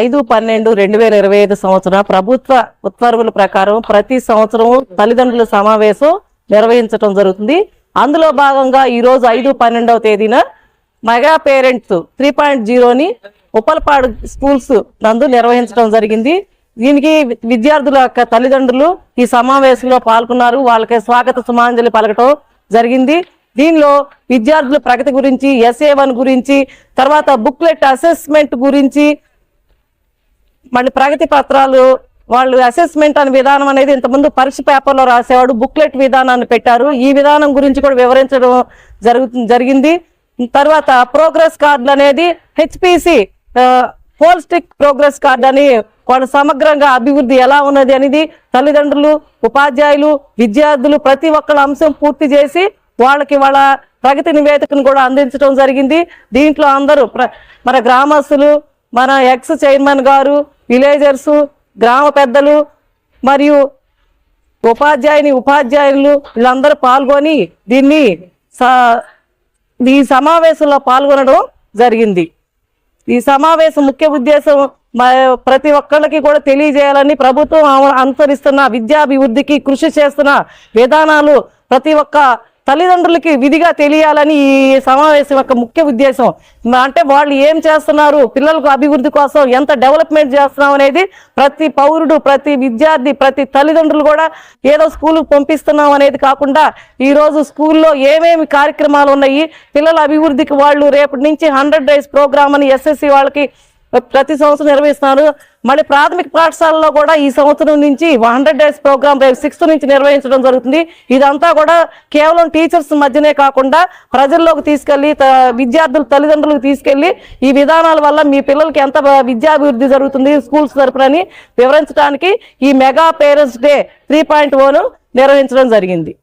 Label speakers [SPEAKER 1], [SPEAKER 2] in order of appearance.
[SPEAKER 1] ఐదు పన్నెండు రెండు వేల ఇరవై ఐదు సంవత్సరం ప్రభుత్వ ఉత్తర్వుల ప్రకారం ప్రతి సంవత్సరం తల్లిదండ్రుల సమావేశం నిర్వహించడం జరుగుతుంది. అందులో భాగంగా ఈ రోజు ఐదు పన్నెండవ తేదీన మెగా పేరెంట్స్ త్రీ పాయింట్ జీరోని ఉప్పలపాడు స్కూల్స్ నందు నిర్వహించడం జరిగింది. దీనికి విద్యార్థుల యొక్క తల్లిదండ్రులు ఈ సమావేశంలో పాల్గొన్నారు. వాళ్ళకి స్వాగత సుమాంజలి పలకటం జరిగింది. దీనిలో విద్యార్థుల ప్రగతి గురించి ఎస్ఏ వన్ గురించి తర్వాత బుక్లెట్ అసెస్మెంట్ గురించి మళ్ళీ ప్రగతి పత్రాలు వాళ్ళు అసెస్మెంట్ అనే విధానం అనేది ఇంతకుముందు పరీక్ష పేపర్లో రాసేవాడు బుక్లెట్ విధానాన్ని పెట్టారు. ఈ విధానం గురించి కూడా వివరించడం జరుగు జరిగింది. తర్వాత ప్రోగ్రెస్ కార్డులు అనేది హెచ్పిసి హోల్స్టిక్ ప్రోగ్రెస్ కార్డు అని వాళ్ళ సమగ్రంగా అభివృద్ధి ఎలా ఉన్నది అనేది తల్లిదండ్రులు ఉపాధ్యాయులు విద్యార్థులు ప్రతి ఒక్కళ్ళ అంశం పూర్తి చేసి వాళ్ళకి వాళ్ళ ప్రగతి నివేదికను కూడా అందించడం జరిగింది. దీంట్లో అందరూ ప్ర మన గ్రామస్తులు మన ఎక్స్ చైర్మన్ గారు విలేజర్స్ గ్రామ పెద్దలు మరియు ఉపాధ్యాయుని ఉపాధ్యాయులు వీళ్ళందరూ పాల్గొని దీన్ని స- ఈ సమావేశంలో పాల్గొనడం జరిగింది. ఈ సమావేశం ముఖ్య ఉద్దేశం మ- ప్రతి ఒక్కళ్ళకి కూడా తెలియజేయాలని ప్రభుత్వం అనుసరిస్తున్న విద్యాభివృద్ధికి కృషి చేస్తున్న విధానాలు ప్రతి ఒక్క తల్లిదండ్రులకి విధిగా తెలియాలని ఈ సమావేశం యొక్క ముఖ్య ఉద్దేశం. అంటే వాళ్ళు ఏం చేస్తున్నారు? పిల్లలకు అభివృద్ధి కోసం ఎంత డెవలప్మెంట్ చేస్తున్నాం అనేది ప్రతి పౌరుడు ప్రతి విద్యార్థి ప్రతి తల్లిదండ్రులు కూడా ఏదో స్కూల్కి పంపిస్తున్నాం అనేది కాకుండా ఈరోజు స్కూల్లో ఏమేమి కార్యక్రమాలు ఉన్నాయి? పిల్లల అభివృద్ధికి వాళ్ళు రేపటి నుంచి హండ్రెడ్ డేస్ ప్రోగ్రామ్ అని ఎస్ఎస్సి వాళ్ళకి ప్రతి సంవత్సరం నిర్వహిస్తున్నారు. మళ్ళీ ప్రాథమిక పాఠశాలలో కూడా ఈ సంవత్సరం నుంచి హండ్రెడ్ డేస్ ప్రోగ్రామ్ రేపు సిక్స్త్ నుంచి నిర్వహించడం జరుగుతుంది. ఇదంతా కూడా కేవలం టీచర్స్ మధ్యనే కాకుండా ప్రజల్లోకి తీసుకెళ్ళి త- విద్యార్థుల తల్లిదండ్రులకు తీసుకెళ్ళి ఈ విధానాల వల్ల మీ పిల్లలకి ఎంత విద్యాభివృద్ధి జరుగుతుంది స్కూల్స్ తరపునని వివరించడానికి ఈ mega parents day three point నిర్వహించడం జరిగింది.